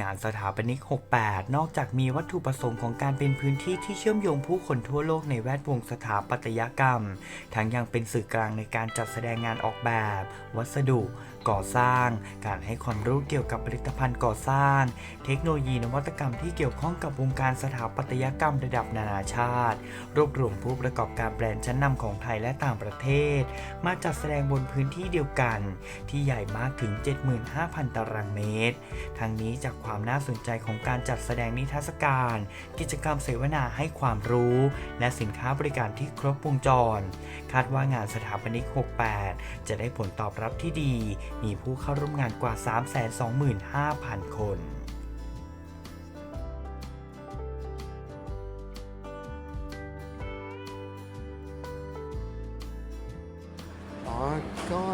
งานสถาปนิก 68 นอกจากมีวัตถุประสงค์ของการเป็นพื้นที่ที่เชื่อมโยงผู้คนทั่วโลกในแวดวงสถาปัตยกรรม ทั้งยังเป็นสื่อกลางในการจัดแสดงงานออกแบบ วัสดุก่อสร้าง การให้ความรู้เกี่ยวกับผลิตภัณฑ์ก่อสร้าง เทคโนโลยีนวัตกรรมที่เกี่ยวข้องกับวงการสถาปัตยกรรมระดับนานาชาติ รวบรวมผู้ประกอบการแบรนด์ชั้นนำของไทยและต่างประเทศ มาจัดแสดงบนพื้นที่เดียวกัน ที่ใหญ่มากถึง 75,000 ตารางเมตร ทั้งนี้จากความน่าสนใจของการจัดแสดงนิทรรศการ กิจกรรมเสวนาให้ความรู้ และสินค้าบริการที่ครบวงจร คาดว่างานสถาปนิก 68 จะได้ผลตอบรับที่ดีมีผู้เข้าร่วมงานกว่า 325,000 คนอ๋อก็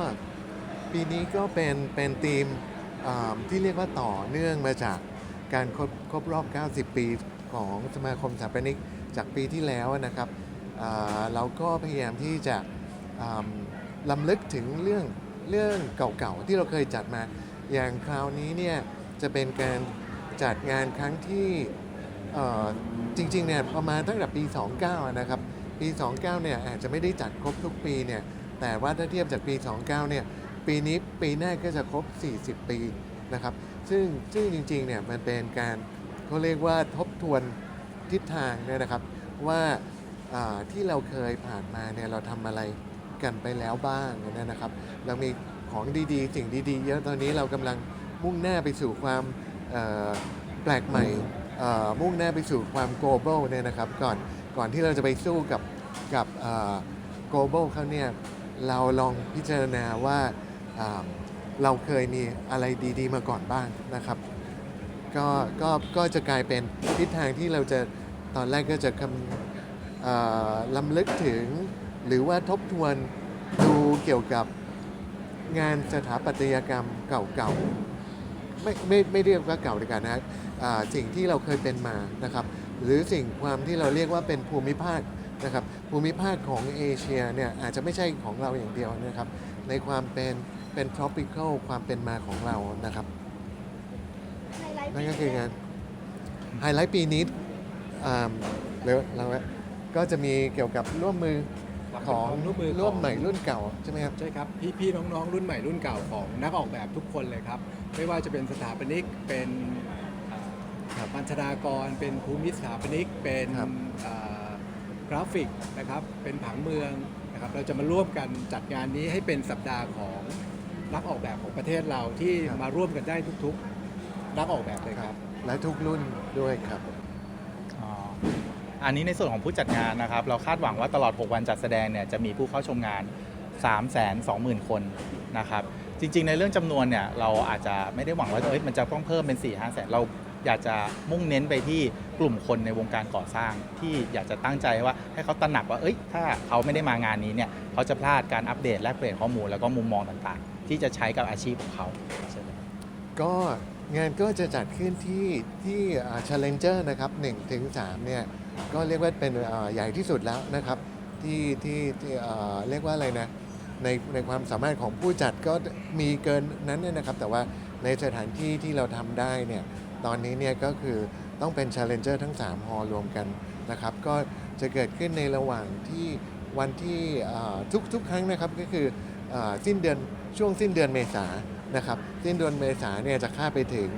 ปีนี้ก็เป็นเป็นธีมที่เรียกว่าต่อเนื่องมาจากการครบครบรอบ 90 ปีของสมาคมสถาปนิกจากปีที่แล้วนะครับเราก็พยายามที่จะอ่าลำลึกถึงเรื่อง เรื่องเก่าๆ ที่เราเคยจัดมา อย่างคราวนี้เนี่ยจะเป็นการจัดงานครั้งที่จริงๆเนี่ยประมาณตั้งแต่ปี 29 นะครับ ปี 29 เนี่ยอาจจะไม่ได้จัดครบทุกปีเนี่ยแต่ว่าถ้าเทียบจากปี 29 เนี่ยปีนี้ปีหน้าก็จะครบ 40 ปีนะครับ ซึ่งซึ่งจริงๆเนี่ยมันเป็นการเขาเรียกว่าทบทวนทิศทางเนี่ยนะครับว่าที่เราเคยผ่านมาเนี่ยเราทำอะไร กันไปแล้วบ้างเนยนะครับ เรามีของดีๆสิ่งดีๆ เยอะตอนนี้เรากำลังมุ่งหน้าไปสู่ความเอ่อแปลกใหม่เอ่อมุ่งหน้าไปสู่ความ global เนี่ยนะครับ ก่อนก่อนที่เราจะไปสู้กับกับเอ่อ global เขาเนี่ยเราลองพิจารณาว่าอ่าเราเคยมีอะไรดี ๆ มาก่อนบ้างนะครับก็ก็ก็จะกลายเป็นทิศทางที่เราจะตอนแรกก็จะคำเอ่อลำลึกถึง หรือว่าทบทวนดูเกี่ยวกับงานสถาปัตยกรรมเก่าๆไม่ไม่ไม่เรียกว่าเก่าดีกว่านะอ่าสิ่งที่เราเคยเป็นมานะครับ หรือสิ่งความที่เราเรียกว่าเป็นภูมิภาคนะครับภูมิภาคของเอเชียเนี่ยอาจจะไม่ใช่ของเราอย่างเดียวนะครับ ในความเป็นเป็น tropical ความเป็นมาของเรานะครับนั่นก็คืองานไฮไลท์ปีนี้อ่าเร็วเราก็จะมีเกี่ยวกับร่วมมือ ของร่วมมือของร่วมใหม่รุ่นเก่าใช่ไหมครับ ใช่ครับ พี่พี่น้องๆ รุ่นใหม่รุ่นเก่าของนักออกแบบทุกคนเลยครับ ไม่ว่าจะเป็นสถาปนิกเป็นเอ่อครับบัญชนากร เป็นภูมิสถาปนิกเป็นครับเอ่อกราฟิกนะครับเป็นผังเมืองนะครับเราจะมาร่วมกันจัดงานนี้ให้เป็นสัปดาห์ของนักออกแบบของประเทศเราที่มาร่วมกันได้ทุกๆ นักออกแบบเลยครับ และทุกรุ่นด้วยครับอ๋อ อันนี้ในส่วนของผู้จัดงานนะครับ เราคาดหวังว่าตลอด 6 วันจัดแสดงเนี่ยจะมีผู้เข้าชมงาน 3 2 0 0 0 0 คนนะครับ จริงๆ ในเรื่องจำนวนเนี่ยเราอาจจะไม่ได้หวังว่าเอ้ยมันจะต้องเพิ่มเป็น 4 5แสนเราอยากจะมุ่งเน้นไปที่กลุ่มคนในวงการก่อสร้าง ที่อยากจะตั้งใจว่าให้เขาตระหนักว่าเอ้ยถ้าเขาไม่ได้มางานนี้เนี่ยเขาจะพลาดการอัปเดตแลกเปลี่ยนข้อมูลแล้วก็มุมมองต่างๆ ที่จะใช้กับอาชีพของเขาใช่ไหมก็ งานก็จะจัดขึ้นที่ที่ Challenger นะครับ1ถึง3เนี่ยก็เรียกว่าเป็นใหญ่ที่สุดแล้วนะครับที่ที่ที่เรียกว่าอะไรนะในในความสามารถของผู้จัดก็มีเกินนั้นนะครับ แต่ว่าในสถานที่ที่เราทำได้เนี่ยตอนนี้เนี่ยก็คือต้องเป็น Challenger ทั้ง 3 ฮอลล์รวมกันนะครับ ก็จะเกิดขึ้นในระหว่างที่วันที่ทุกทุกครั้งนะครับก็คืออสิ้นเดือนช่วงสิ้นเดือนเมษา นะครับสิ้นเดือนเมษาเนี่ยจะค่าไปถึง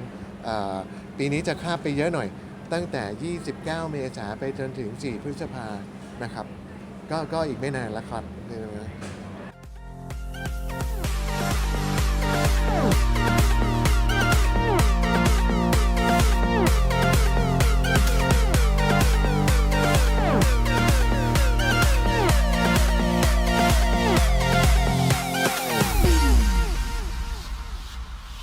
ปีนี้จะค่าไปเยอะหน่อย ตั้งแต่ 29 เมษาไปจนถึง 4 พฤษภานะครับ ก็ก็อีกไม่นานแล้วครับ